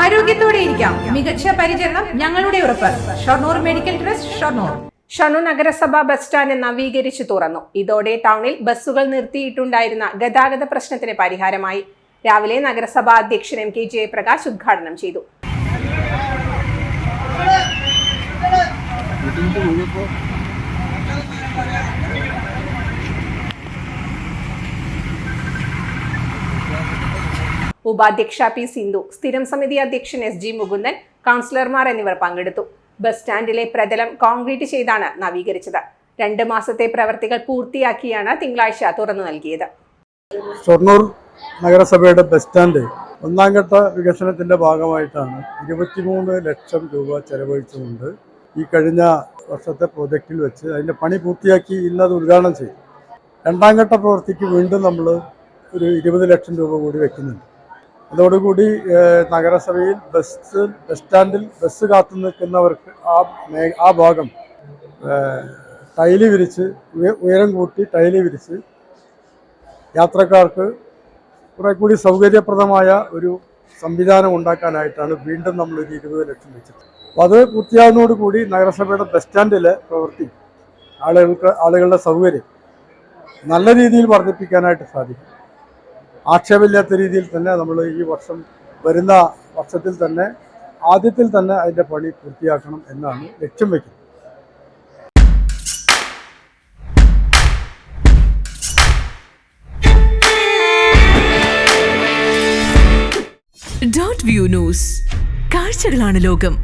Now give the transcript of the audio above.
ആരോഗ്യത്തോടെ ഇരിക്കാം. മികച്ച പരിചരണം ഞങ്ങളുടെ ഉറപ്പ്. Shoranur medical trust Shoranur. ഷണു നഗരസഭ ബസ് സ്റ്റാൻഡ് നവീകരിച്ചു തുറന്നു. ഇതോടെ ടൗണിൽ ബസ്സുകൾ നിർത്തിയിട്ടുണ്ടായിരുന്ന ഗതാഗത പ്രശ്നത്തിന് പരിഹാരമായി. രാവിലെ നഗരസഭാ അധ്യക്ഷൻ എം കെ ജയപ്രകാശ് ഉദ്ഘാടനം ചെയ്തു. ഉപാധ്യക്ഷ പി സിന്ധു സ്ഥിരം സമിതി അധ്യക്ഷൻ എസ് ജി മുകുന്ദൻ കൗൺസിലർമാർ എന്നിവർ പങ്കെടുത്തു. ബസ് സ്റ്റാൻഡിലെ പ്രതലം കോൺക്രീറ്റ് ചെയ്താണ് നവീകരിച്ചത്. രണ്ട് മാസത്തെ പ്രവർത്തികൾ പൂർത്തിയാക്കിയാണ് തിങ്കളാഴ്ച തുറന്നു നൽകിയത്. ഷൊർണൂർ നഗരസഭയുടെ ബസ് സ്റ്റാൻഡ് ഒന്നാം ഘട്ട വികസനത്തിന്റെ ഭാഗമായിട്ടാണ് ഇരുപത്തിമൂന്ന് ലക്ഷം രൂപ ചെലവഴിച്ചുകൊണ്ട് ഈ കഴിഞ്ഞ വർഷത്തെ പ്രോജക്റ്റിൽ വെച്ച് അതിന്റെ പണി പൂർത്തിയാക്കി ഇന്നത് ഉദ്ഘാടനം ചെയ്തു. രണ്ടാം ഘട്ട പ്രവൃത്തിക്ക് വീണ്ടും നമ്മൾ ഒരു ഇരുപത് ലക്ഷം രൂപ കൂടി വെക്കുന്നുണ്ട്. അതോടുകൂടി നഗരസഭയിൽ ബസ് ബസ് സ്റ്റാൻഡിൽ ബസ് കാത്തു നിൽക്കുന്നവർക്ക് ആ ആ ഭാഗം ടൈൽ വിരിച്ച് ഉയരം കൂട്ടി ടൈൽ വിരിച്ച് യാത്രക്കാർക്ക് കുറെ കൂടി സൗകര്യപ്രദമായ ഒരു സംവിധാനം ഉണ്ടാക്കാനായിട്ടാണ് വീണ്ടും നമ്മൾ ഒരു ഇരുപത് ലക്ഷം വെച്ചത്. അത് പൂർത്തിയാകുന്നതോടുകൂടി നഗരസഭയുടെ ബസ് സ്റ്റാൻഡിലെ പ്രവൃത്തി ആളുകൾക്ക് ആളുകളുടെ സൗകര്യം നല്ല രീതിയിൽ വർദ്ധിപ്പിക്കാനായിട്ട് സാധിക്കും. ആക്ഷേപമില്ലാത്ത രീതിയിൽ തന്നെ നമ്മൾ ഈ വർഷം വരുന്ന വർഷത്തിൽ തന്നെ ആദ്യത്തിൽ തന്നെ അതിന്റെ പണി പൂർത്തിയാക്കണം എന്നാണ് ലക്ഷ്യം വയ്ക്കുന്നത് വ്യൂ ന്യൂസ് ലോകം.